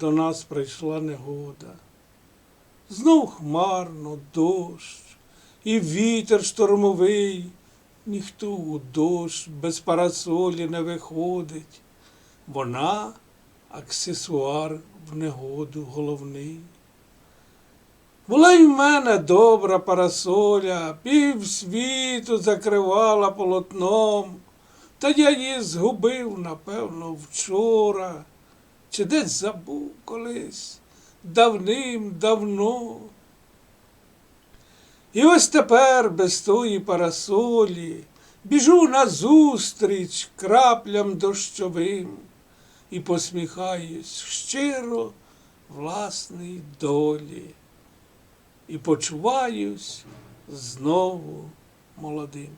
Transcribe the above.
до нас прийшла негода. Знов хмарно, дощ, і вітер штормовий, ніхто у дощ без парасолі не виходить. Вона аксесуар в негоду головний. Була й в мене добра парасоля, пів світу закривала полотном, та я її згубив, напевно, вчора, чи десь забув колись давним-давно. І ось тепер без тої парасолі біжу назустріч краплям дощовим і посміхаюсь щиро власній долі і почуваюсь знову молодим.